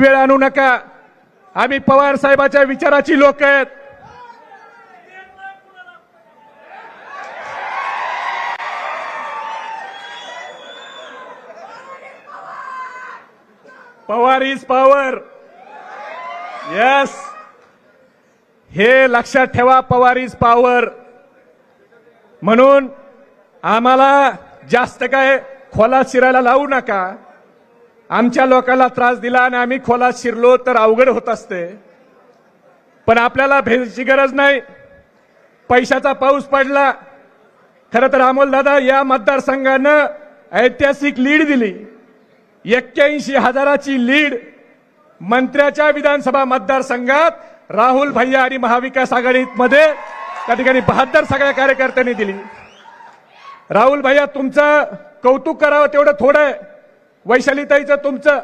वेळ आणू नका. आम्ही पवार साहेबाच्या विचाराची लोक आहेत. पवार इज पॉवर यस हे लक्षात ठेवा पवार इज पॉवर म्हणून आम्हाला जास्त काय खोला शिरायला लावू नका. आमच्या लोकांना त्रास दिला आणि आम्ही खोलात शिरलो तर अवघड होत असते. पण आपल्याला भेदची गरज नाही. पैशाचा पाऊस पडला. खरं तर अमोलदादा या मतदारसंघानं ऐतिहासिक लीड दिली. एक्क्याऐंशी हजाराची लीड मंत्र्याच्या विधानसभा मतदारसंघात राहुल भैया आणि महाविकास आघाडीमध्ये त्या ठिकाणी बहात्तर सगळ्या कार्यकर्त्यांनी दिली. राहुल भैया तुमचं कौतुक करावं तेवढं थोडं आहे. वैशालीताईचं तुमचं.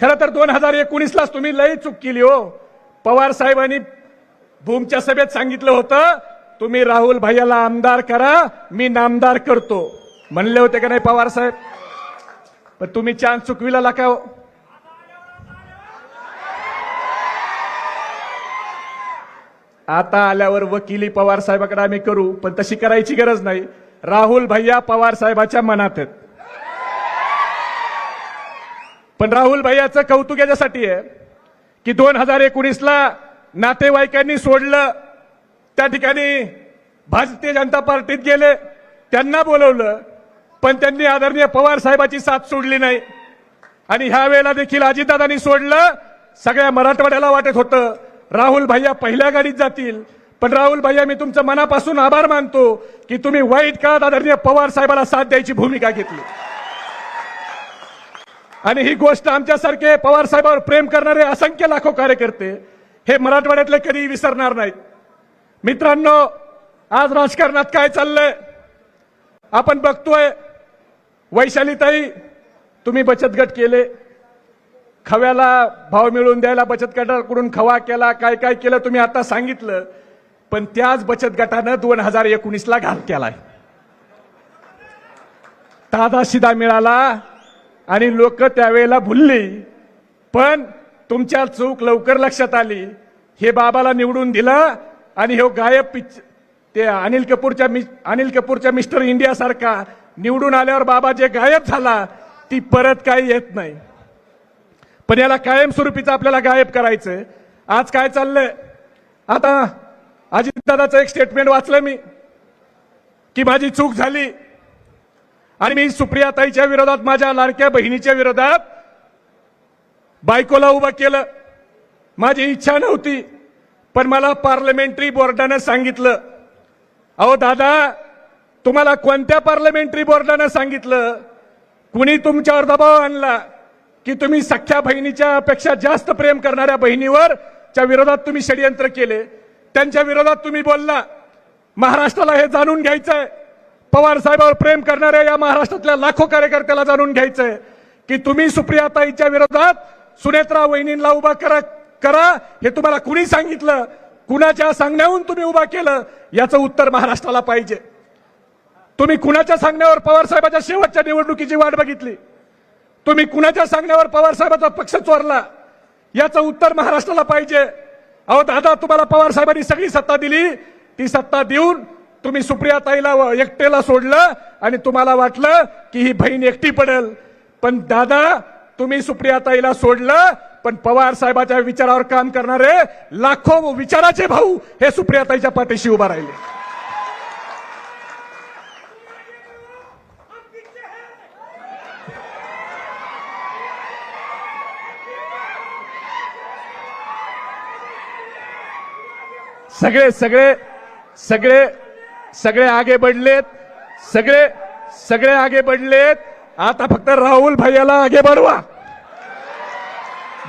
खरं तर दोन हजार एकोणीसलाच तुम्ही लई चूक केली हो. पवार साहेबांनी भूमच्या सभेत सांगितलं होतं तुम्ही राहुल भैयाला आमदार करा मी नामदार करतो. म्हणले होते का नाही पवार साहेब? पण तुम्ही चान्स चुकविला का हो. आता आल्यावर वकिली पवार साहेबाकडे आम्ही करू पण तशी करायची गरज नाही. राहुल भैया पवार साहेबाच्या मनात आहेत. पण राहुल भैयाचं कौतुक याच्यासाठी आहे की दोन हजार एकोणीसला नातेवाईकांनी सोडलं त्या ठिकाणी भारतीय जनता पार्टीत गेले त्यांना बोलवलं पण त्यांनी आदरणीय पवार साहेबाची साथ सोडली नाही. आणि ह्या वेळेला देखील अजितदादांनी सोडलं सगळ्या मराठवाड्याला वाटत होतं राहुल भैया पहिल्या गाडीत जातील. पण राहुल भैया मी तुमचं मनापासून आभार मानतो की तुम्ही वाईट काळात आदरणीय पवार साहेबाला साथ द्यायची भूमिका घेतली. आणि ही गोष्ट आमच्यासारखे पवार साहेबांवर प्रेम करणारे असंख्य लाखो कार्यकर्ते हे मराठवाड्यातले कधी विसरणार नाहीत. मित्रांनो आज राजकारणात काय चाललंय? आपण बघतोय वैशालीताई तुम्ही बचत गट केले. खव्याला भाव मिळवून द्यायला बचत गटाकडून खवा केला काय काय केलं तुम्ही आता सांगितलं. पण त्याच बचत गटानं दोन हजार एकोणीसला घात केलाय. दादा शिदा मिळाला. आणि लोक त्यावेळेला भुलली. पण तुमच्या चूक लवकर लक्षात आली. हे बाबाला निवडून दिलं आणि हे गायब पिच ते अनिल कपूरच्या अनिल कपूरच्या मिस्टर इंडिया सारखा निवडून आल्यावर बाबा जे गायब झाला ती परत काही येत नाही. पण याला कायमस्वरूपीचं आपल्याला गायब करायचं आज काय चाललंय? आता अजितदादाचं एक स्टेटमेंट वाचलं मी की माझी चूक झाली. आणि मी सुप्रियाताईच्या विरोधात माझ्या लाडक्या बहिणीच्या विरोधात बायकोला उभं केलं. माझी इच्छा नव्हती पण मला पार्लमेंटरी बोर्डानं सांगितलं अहो दादा तुम्हाला कोणत्या पार्लमेंटरी बोर्डानं सांगितलं? कुणी तुमच्यावर दबाव आणला की तुम्ही सख्या बहिणीच्या पेक्षा जास्त प्रेम करणाऱ्या बहिणीवर च्या विरोधात तुम्ही षडयंत्र केले? त्यांच्या विरोधात तुम्ही बोलला. महाराष्ट्राला हे जाणून घ्यायचं आहे पवार साहेबावर प्रेम करणाऱ्या या महाराष्ट्रातल्या लाखो कार्यकर्त्याला जाणून घ्यायचंय की तुम्ही सुप्रियाताईच्या विरोधात सुनेत्रा वहिनींना उभा करा करा. हे तुम्हाला कुणी सांगितलं? कुणाच्या सांगण्याहून तुम्ही उभा केलं? याचं उत्तर महाराष्ट्राला पाहिजे. तुम्ही कुणाच्या सांगण्यावर पवार साहेबाच्या शेवटच्या निवडणुकीची वाट बघितली? तुम्ही कुणाच्या सांगण्यावर पवार साहेबाचा पक्ष चोरला? याचं उत्तर महाराष्ट्राला पाहिजे. अहो दादा तुम्हाला पवार साहेबांनी सगळी सत्ता दिली. ती सत्ता देऊन तुम्ही सुप्रियाताईला ताईला एकटेला सोडलं आणि तुम्हाला वाटलं की ही बहीण एकटी पडेल. पण दादा तुम्ही सुप्रियाताईला सोडलं पण पवार साहेबाच्या विचारावर काम करणारे लाखो विचाराचे भाऊ हे सुप्रियाताईच्या पाठीशी उभा राहिले. सगळे सगळे सगळे सगळे आगे बढलेत सगळे सगळे आगे बढलेत. आता फक्त राहुल भैयाला आगे बढवा.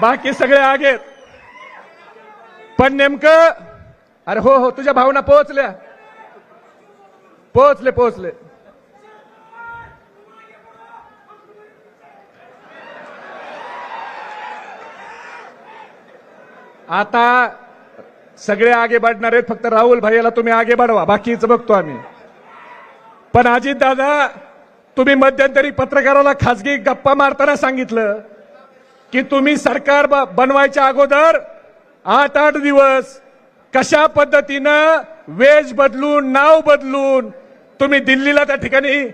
बाकी सगळे आगे. पण नेमकं अरे हो हो तुझ्या भावना पोहोचल्या. पोहोचले पोहोचले. आता सगळे आगे बढणार आहेत. फक्त राहुल भाईला तुम्ही आगे बढवा. बाकीच बघतो आम्ही. पण अजित दादा तुम्ही मध्यंतरी पत्रकाराला खासगी गप्पा मारताना सांगितलं की तुम्ही सरकार ब- बनवायच्या अगोदर आठ आठ दिवस कशा पद्धतीनं वेज बदलून नाव बदलून तुम्ही दिल्लीला त्या ठिकाणी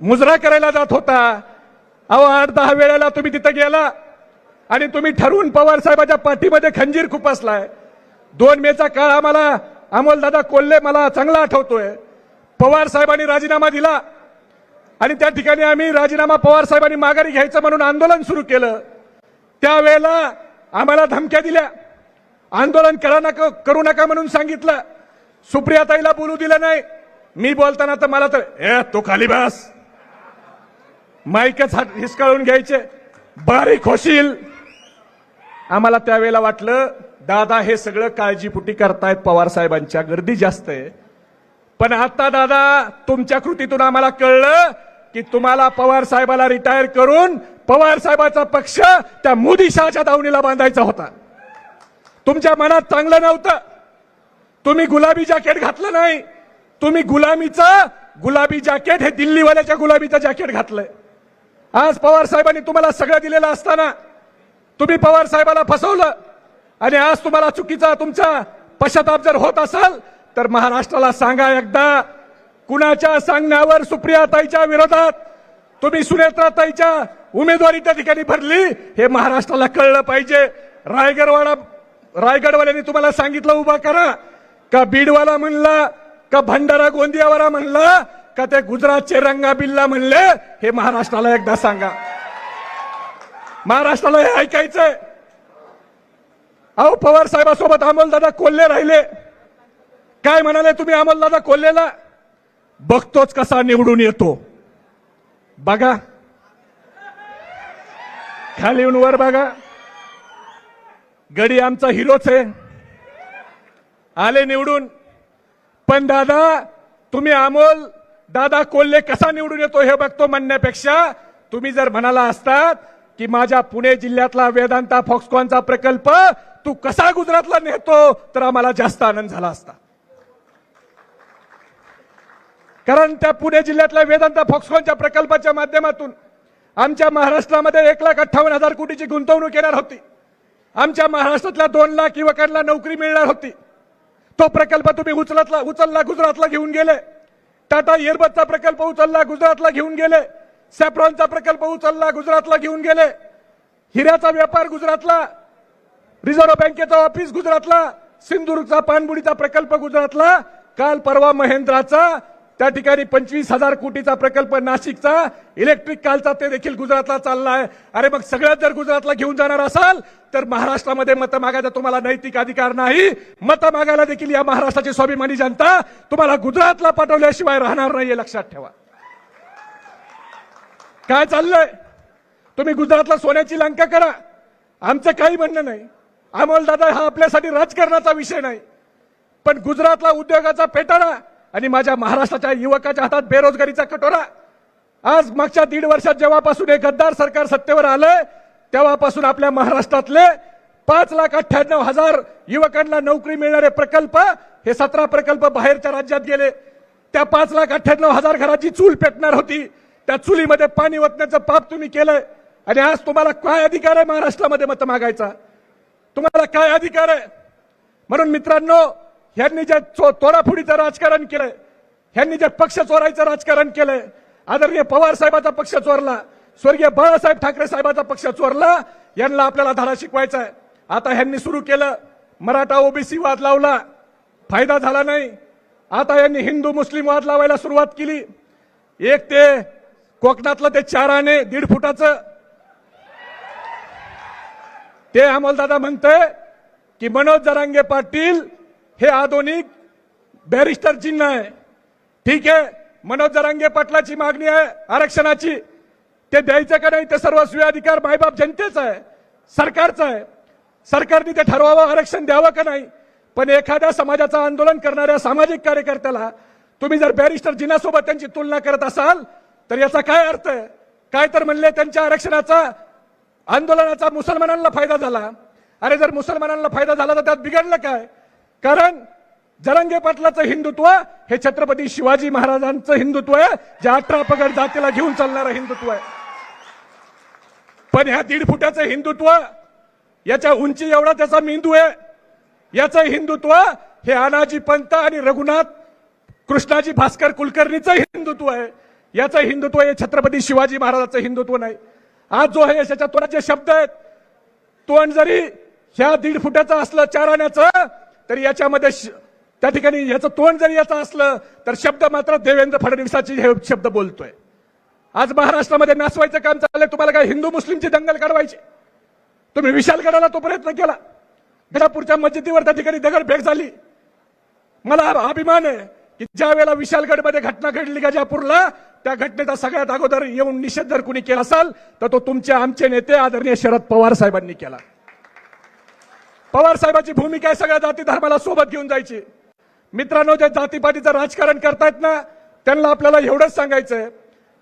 मुजरा करायला जात होता. अहो आठ दहा वेळेला तुम्ही तिथं गेला आणि तुम्ही ठरवून पवार साहेबाच्या पाठीमध्ये खंजीर खुपसलाय दोन मेचा काळ आम्हाला अमोलदादा कोल्हे मला चांगला आठवतोय. पवार साहेबांनी राजीनामा दिला. आणि त्या ठिकाणी आम्ही राजीनामा पवार साहेबांनी माघारी घ्यायचं म्हणून आंदोलन सुरू केलं. त्यावेळेला आम्हाला धमक्या दिल्या. आंदोलन करा नका करू नका म्हणून सांगितलं. सुप्रियाताईला बोलू दिलं नाही. मी बोलताना तर मला तर ए तो खाली बस. माईकच हात हिसकाळून घ्यायचे. बारीक होशील. आम्हाला त्यावेळेला वाटलं दादा हे सगळं काळजीपुटी करतायत पवार साहेबांच्या गर्दी जास्त आहे. पण आता दादा तुमच्या कृतीतून आम्हाला कळलं की तुम्हाला पवार साहेबाला रिटायर करून पवार साहेबाचा पक्ष त्या मोदी शहाच्या दावणीला बांधायचा होता. तुमच्या मनात चांगलं नव्हतं. तुम्ही गुलाबी जॅकेट घातलं नाही. तुम्ही गुलामीचं गुलाबी जॅकेट हे दिल्लीवाल्याच्या गुलाबीचं जॅकेट घातलंय. आज पवार साहेबांनी तुम्हाला सगळं दिलेलं असताना तुम्ही पवार साहेबाला फसवलं आणि आज तुम्हाला चुकीचा तुमचा पश्चाताप जर होत असाल तर महाराष्ट्राला सांगा एकदा कुणाच्या सांगण्यावर सुप्रियाताईच्या विरोधात तुम्ही सुनेत्राताईच्या उमेदवारी त्या ठिकाणी भरली हे महाराष्ट्राला कळलं पाहिजे. रायगडवाडा रायगडवाल्यांनी तुम्हाला सांगितलं उभा करा. का बीडवाला म्हणला का भंडारा गोंदियावाला म्हणला का ते गुजरातचे रंगा बिल्ला म्हणले हे महाराष्ट्राला एकदा सांगा. महाराष्ट्राला हे ऐकायचंय. अहो पवार साहेबासोबत अमोलदादा कोल्हे राहिले. काय म्हणाले तुम्ही अमोलदादा कोल्हेला? बघतोच कसा निवडून येतो. बघा. खाली येऊन वर बघा. गडी आमचा हिरोच आहे. आले निवडून. पण दादा तुम्ही अमोल दादा कोल्हे कसा निवडून येतो हे बघतो म्हणण्यापेक्षा तुम्ही जर म्हणाला असतात की माझ्या पुणे जिल्ह्यातला वेदांता फॉक्सकॉनचा प्रकल्प तू कसा गुजरातला नेतो तर आम्हाला जास्त आनंद झाला असता. कारण त्या पुणे जिल्ह्यातल्या वेदांता फॉक्सकॉनच्या प्रकल्पाच्या माध्यमातून आमच्या महाराष्ट्रामध्ये एक लाख अठ्ठावन्न हजार कोटीची गुंतवणूक येणार होती. आमच्या महाराष्ट्रातल्या दोन लाख युवकांना नोकरी मिळणार होती. तो प्रकल्प तुम्ही उचलतला उचलला गुजरातला घेऊन गेले. टाटा एअरबसचा प्रकल्प उचलला गुजरातला घेऊन गेले. सॅप्रॉनचा प्रकल्प उचलला गुजरातला घेऊन गेले. हिऱ्याचा व्यापार गुजरातला. रिझर्व्ह बँकेचं ऑफिस गुजरातला. सिंधुदुर्गचा पाणबुडीचा प्रकल्प गुजरातला. काल परवा महेंद्राचा. त्या ठिकाणी पंचवीस हजार कोटीचा प्रकल्प नाशिकचा. इलेक्ट्रिक कालचा ते देखील गुजरातला चालला आहे. अरे मग सगळं जर गुजरातला घेऊन जाणार असाल तर महाराष्ट्रामध्ये मत मागायचा तुम्हाला नैतिक अधिकार नाही. मत मागायला देखील या महाराष्ट्राची स्वाभिमानी जनता तुम्हाला गुजरातला पाठवल्याशिवाय राहणार नाहीये लक्षात ठेवा. काय चाललंय? तुम्ही गुजरातला सोन्याची लंका करा. आमचं काही म्हणणं नाही. अमोलदादा हा आपल्यासाठी राजकारणाचा विषय नाही. पण गुजरातला उद्योगाचा पेटारा आणि माझ्या महाराष्ट्राच्या युवकाच्या हातात बेरोजगारीचा कटोरा. आज मागच्या दीड वर्षात जेव्हापासून हे गद्दार सरकार सत्तेवर आलंय तेव्हापासून आपल्या महाराष्ट्रातले पाच लाख अठ्ठ्याण्णव हजार युवकांना नोकरी मिळणारे प्रकल्प हे सतरा प्रकल्प बाहेरच्या राज्यात गेले. त्या पाच लाख अठ्ठ्याण्णव हजार घराची चूल पेटणार होती. त्या चुलीमध्ये पाणी ओतण्याचं पाप तुम्ही केलंय. आणि आज तुम्हाला काय अधिकार आहे महाराष्ट्रामध्ये मत मागायचा? तुम्हाला काय अधिकार आहे? म्हणून मित्रांनो ह्यांनी जे चो- तोडाफोडीचं राजकारण केलंय ह्यांनी जे पक्ष चोरायचं राजकारण केलंय आदरणीय पवार साहेबाचा पक्ष चोरला स्वर्गीय बाळासाहेब ठाकरे साहेबाचा पक्ष चोरला यांना आपल्याला धडा शिकवायचा आहे. आता ह्यांनी सुरू केलं मराठा ओबीसी वाद लावला फायदा झाला नाही. आता यांनी हिंदू मुस्लिम वाद लावायला सुरुवात केली. एक ते कोकणातलं ते चार आणे दीड फुटाचं. ते अमोलदादा म्हणतंय की मनोज जरांगे पाटील हे आधुनिक बॅरिस्टर चिन्ह आहे. ठीक आहे मनोज जरांगे पाटलाची मागणी आहे आरक्षणाची. ते द्यायचं का नाही ते सर्व अधिकार मायबाप जनतेचा आहे सरकारचा आहे. सरकारने ते ठरवावं आरक्षण द्यावं का नाही? पण एखाद्या समाजाचं आंदोलन करणाऱ्या सामाजिक कार्यकर्त्याला तुम्ही जर बॅरिस्टर जिनासोबत त्यांची तुलना करत असाल तर याचा काय अर्थ आहे? काय तर म्हणले त्यांच्या आरक्षणाचा आंदोलनाचा मुसलमानांना फायदा झाला. अरे जर मुसलमानांना फायदा झाला तर त्यात बिघडलं काय? कारण जरंगे पाटलाचं हिंदुत्व हे छत्रपती शिवाजी महाराजांचं हिंदुत्व आहे जे अठरा पगड जातीला घेऊन चालणारं हिंदुत्व आहे. पण ह्या दीड फुटाचं हिंदुत्व याच्या उंची एवढा त्याचा मेंदू आहे. याचं हिंदुत्व हे अनाजी पंत आणि रघुनाथ कृष्णाजी भास्कर कुलकर्णीचं हिंदुत्व आहे. याचं हिंदुत्व हे छत्रपती शिवाजी महाराजाचं हिंदुत्व नाही. आज जो आहे याच्या तोंडाचे शब्द आहेत तोंड जरी ह्या दीड फुटाचं असलं चार आण्याचं तरी याच्यामध्ये श- त्या ठिकाणी याचं तोंड जरी याचं असलं तर शब्द मात्र देवेंद्र फडणवीसाचे हे शब्द बोलतोय. आज महाराष्ट्रामध्ये नाचवायचं काम चाललंय तुम्हाला काय हिंदू मुस्लिमची दंगल काढवायची? तुम्ही विशालगडाला तो प्रयत्न केला. गडापूरच्या मस्जिदीवर त्या ठिकाणी दगडफेक झाली. मला अभिमान आहे. की ज्या वेळेला विशालगडमध्ये घटना घडली गजापूरला त्या घटनेचा सगळ्यात अगोदर येऊन निषेध जर कुणी केला असाल तर तो तुमचे आमचे नेते आदरणीय शरद पवार साहेबांनी केला. पवार साहेबांची भूमिका आहे सगळ्या जाती धर्माला सोबत घेऊन जायची. मित्रांनो जे जातीपातीचं राजकारण करतायत ना त्यांना आपल्याला एवढंच सांगायचंय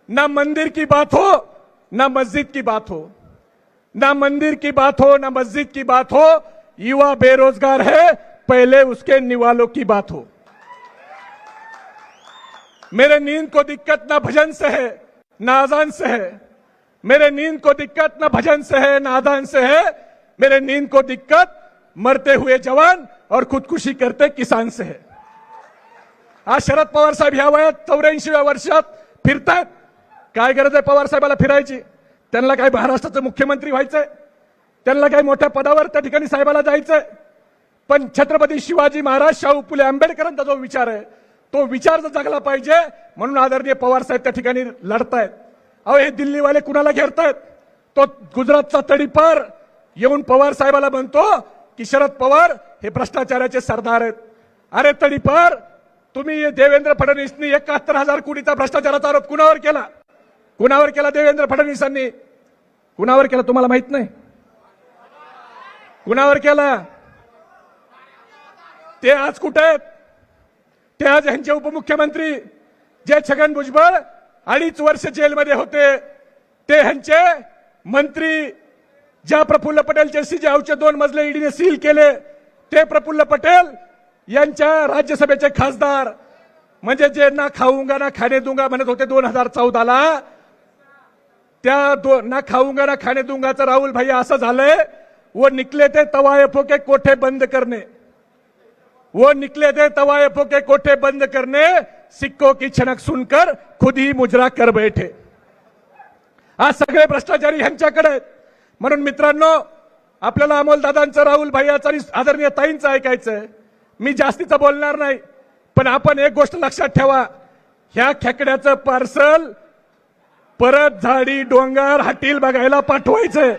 ना मंदिर की बात हो ना मस्जिद की बात हो. ना मंदिर की बात हो ना मस्जिद की बात हो युवा बेरोजगार है पहले उसके निवालों की बात हो. मेरे नींद को दिक्कत ना भजन से है ना से है। मेरे नींद को दिक्कत ना भजन से है ना से है। मेरे नींद को दिक्कत मरते हुए जवान और खुदकुशी करते किसान से है। आज शरद पवार साहेब ह्या वयात चौऱ्याऐंशीव्या वर्षात फिरतायत काय गरज आहे पवार साहेबाला फिरायची? त्यांना काय महाराष्ट्राचं मुख्यमंत्री व्हायचंय? त्यांना काय मोठ्या पदावर त्या ठिकाणी साहेबाला जायचंय? पण छत्रपती शिवाजी महाराज शाहू फुले आंबेडकरांचा जो विचार आहे तो विचार जर जगला पाहिजे म्हणून आदरणीय पवार साहेब त्या ठिकाणी लढतायत. अहो हे दिल्लीवाले कुणाला घेरतायत? तो गुजरातचा तडीपार येऊन पवार साहेबाला म्हणतो की शरद पवार हे भ्रष्टाचाराचे सरदार आहेत. अरे तडीपार तुम्ही देवेंद्र फडणवीसनी एकाहत्तर हजार कोटीचा भ्रष्टाचाराचा आरोप कुणावर केला? कुणावर केला देवेंद्र फडणवीसांनी? कुणावर केला तुम्हाला माहीत नाही. कुणावर केला? ते आज कुठे आहेत? ते आज यांचे उपमुख्यमंत्री जे छगन भुजबळ अडीच वर्ष जेलमध्ये होते ते ह्यांचे मंत्री ज्या प्रफुल्ल पटेल जशी जे सीजावचे दोन मजले ईडीने सील केले ते प्रफुल्ल पटेल यांच्या राज्यसभेचे खासदार. म्हणजे जे ना खाऊंगा ना खाणे दुंगा म्हणत होते दोन हजार चौदाला त्या दो ना खाऊंगा ना खाणे दुंगाचं राहुल भाई असं झालंय व निकले ते तवाय फोके कोठे बंद करणे. वो निकले थे तवायफों के कोठे बंद करने सिक्कों की छनक सुनकर खुद ही मुजरा कर बैठे। आज सगळे भ्रष्टाचारी ह्यांच्याकडे आहेत। म्हणून मित्रांनो आपल्याला अमोल दादांचं राहुल भाईयाचं आणि आदरणीय ताईंचं ऐकायचंय. मी जास्तीचं बोलणार नाही पण आपण एक गोष्ट लक्षात ठेवा. ह्या खेकड्याचं पार्सल परत झाडी डोंगर हाटील बघायला पाठवायचंय.